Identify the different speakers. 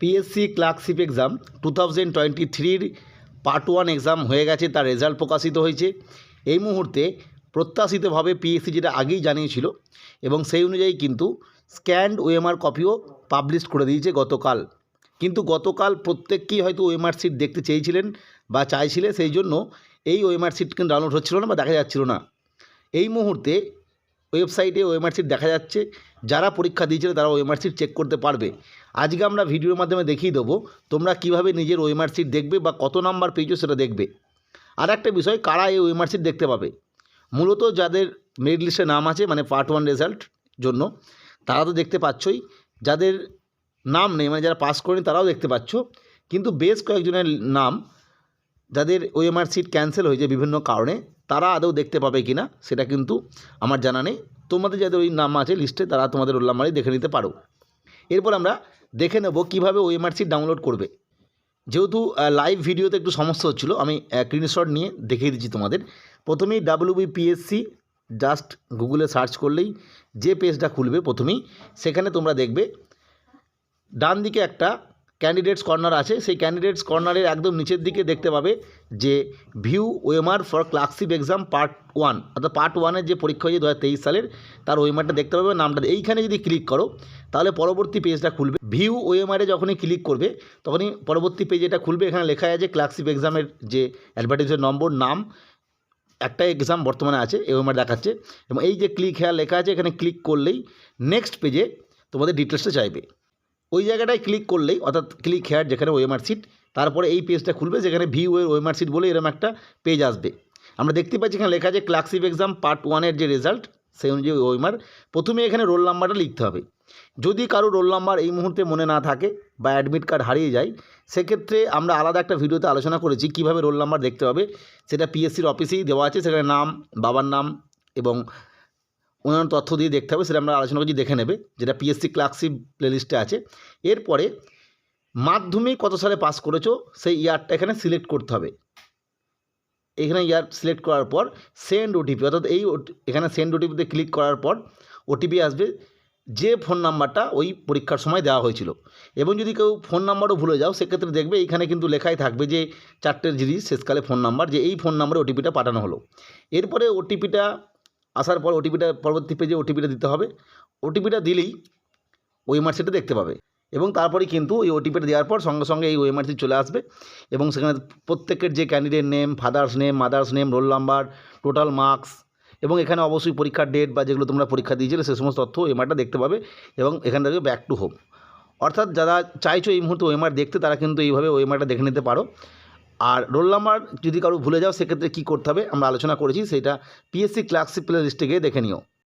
Speaker 1: PSC clerkship exam two thousand twenty থ্রির part one exam হয়ে গেছে, তার রেজাল্ট প্রকাশিত হয়েছে। এই মুহূর্তে প্রত্যাশিতভাবে পিএসসি যেটা আগেই জানিয়েছিল, এবং সেই অনুযায়ী কিন্তু স্ক্যান্ড ওএমআর কপিও পাবলিশ করে দিয়েছে গতকাল। কিন্তু গতকাল প্রত্যেককেই হয়তো ওএমআর সিট দেখতে চেয়েছিলেন বা চাইছিলেন সেই জন্য এই ওএমআর সিট কিন্তু ডাউনলোড হচ্ছিল না বা দেখা যাচ্ছিল না। এই মুহূর্তে ওয়েবসাইটে ওএমআর সিট দেখা যাচ্ছে, যারা পরীক্ষা দিয়েছিল তারা ওএমআর সিট চেক করতে পারবে। আজকে আমরা ভিডিওর মাধ্যমে দেখিয়ে দেবো তোমরা কীভাবে নিজের ওএমআর সিট দেখবে বা কত নাম্বার পেয়েছ সেটা দেখবে। আর একটা বিষয়, কারা এই ওএমআর সিট দেখতে পাবে? মূলত যাদের মেরিট লিস্টে নাম আছে মানে পার্ট ওয়ান রেজাল্ট জন্য, তারা তো দেখতে পাচ্ছই। যাদের নাম নেই মানে যারা পাস করেনি, তারাও দেখতে পাচ্ছ। কিন্তু বেশ কয়েকজনের নাম, যাদের ওএমআর সিট ক্যান্সেল হয়েছে বিভিন্ন কারণে, তারা আদৌ দেখতে পাবে কি না সেটা কিন্তু আমার জানা নেই। তোমাদের যাদের ওই নাম আছে লিস্টে তারা তোমাদের নাম্বারই দেখে নিতে পারো। এরপর আমরা দেখে নেব কীভাবে ওএমআরসি ডাউনলোড করবে। যেহেতু লাইভ ভিডিওতে একটু সমস্যা হচ্ছিল, আমি স্ক্রিনশট নিয়ে দেখিয়ে দিচ্ছি তোমাদের। প্রথমেই ডাব্লিউবিপিএসসি জাস্ট গুগলে সার্চ করলেই যে পেজটা খুলবে প্রথমেই, সেখানে তোমরা দেখবে ডান দিকে একটা ক্যান্ডিডেটস কর্নার আছে। সেই ক্যান্ডিডেটস কর্নারের একদম নিচের দিকে দেখতে পাবে যে view OMR for clerkship exam part one অর্থাৎ পার্ট ওয়ানের যে পরীক্ষা হয়েছে দু হাজার তেইশ সালের, তার ওয়েমারটা দেখতে পাবে। নামটা এইখানে যদি ক্লিক করো, তাহলে পরবর্তী পেজটা খুলবে। ভিউ ওয়েমারে যখনই ক্লিক করবে, তখনই পরবর্তী পেজ এটা খুলবে, এখানে লেখা আছে ক্লার্কশিপ এক্সামের যে অ্যাডভার্টাইজের নম্বর, নাম, একটা এক্সাম বর্তমানে আছে ওয়েমার দেখাচ্ছে। এবং এই যে ক্লিক হেয়ার লেখা আছে, এখানে ক্লিক করলেই নেক্সট পেজে তোমাদের ডিটেলসটা চাইবে। ওই জায়গাটায় ক্লিক করলেই, অর্থাৎ ক্লিক হেয়ার যেখানে ওএমআর সিট তারপরে এই পেজটা খুলবে যেখানে ভিউ এর ওএমআর সিট বলে এরকম একটা পেজ আসবে। আমরা দেখতে পাচ্ছি এখানে লেখা আছে ক্লার্কশিপ এক্সাম পার্ট ওয়ানের যে রেজাল্ট সেই অনুযায়ী ওএমআর প্রথমে এখানে রোল নাম্বারটা লিখতে হবে। যদি কারও রোল নাম্বার এই মুহূর্তে মনে না থাকে বা অ্যাডমিট কার্ড হারিয়ে যায়, সেক্ষেত্রে আমরা আলাদা একটা ভিডিওতে আলোচনা করেছি কীভাবে রোল নাম্বার দেখতে হবে। সেটা পিএসসির অফিসেই দেওয়া আছে, সেখানে নাম, বাবার নাম এবং অন্যান্য তথ্য দিয়ে দেখতে হবে, সেটা আমরা আলোচনা করছি, দেখে নেবে, যেটা পিএসসি ক্লার্কশিপ প্লেলিস্টে আছে। এরপরে, মাধ্যমিক কত সালে পাস করেছ? সেই ইয়ারটা এখানে সিলেক্ট করতে হবে। এখানে ইয়ার সিলেক্ট করার পর সেন্ড ওটিপি অর্থাৎ এই এখানে সেন্ড ওটিপিতে ক্লিক করার পর ওটিপি আসবে, যে ফোন নাম্বারটা ওই পরীক্ষার সময় দেওয়া হয়েছিল। এবং যদি কেউ ফোন নাম্বারও ভুলে যাও, সেক্ষেত্রে দেখবে এইখানে কিন্তু লেখাই থাকবে যে, চারটের জিনিস, শেষকালে ফোন নাম্বার যে এই ফোন নাম্বারে ওটিপিটা পাঠানো হলো। এরপরে ওটিপিটা আসার পর ওটিপিটা পরবর্তী পেজে ওটিপিটা দিতে হবে। ওটিপিটা দিলেই ওয়েমার সেটা দেখতে পাবে। এবং তারপরে কিন্তু এই ওটিপিটা দেওয়ার পর সঙ্গে সঙ্গে এই ওয়েমার চলে আসবে। এবং সেখানে প্রত্যেকের যে candidate name father's name mother's name roll number total marks এবং এখানে অবশ্যই পরীক্ষার ডেট বা যেগুলো তোমরা পরীক্ষা দিয়েছিলে সে সমস্ত তথ্য ওয়েমারটা দেখতে পাবে এবং এখান থেকে ব্যাক টু হোম অর্থাৎ যারা চাইছো এই মুহূর্তে ওয়েমার দেখতে, তারা কিন্তু এইভাবে ওয়েমারটা দেখে নিতে পারো। আর রোল নাম্বার যদি কারও ভুলে যাও, সেক্ষেত্রে কী করতে হবে? আমরা আলোচনা করেছি, সেটা পিএসসি ক্লার্কশিপ প্লে লিস্টে গিয়ে দেখে নিও।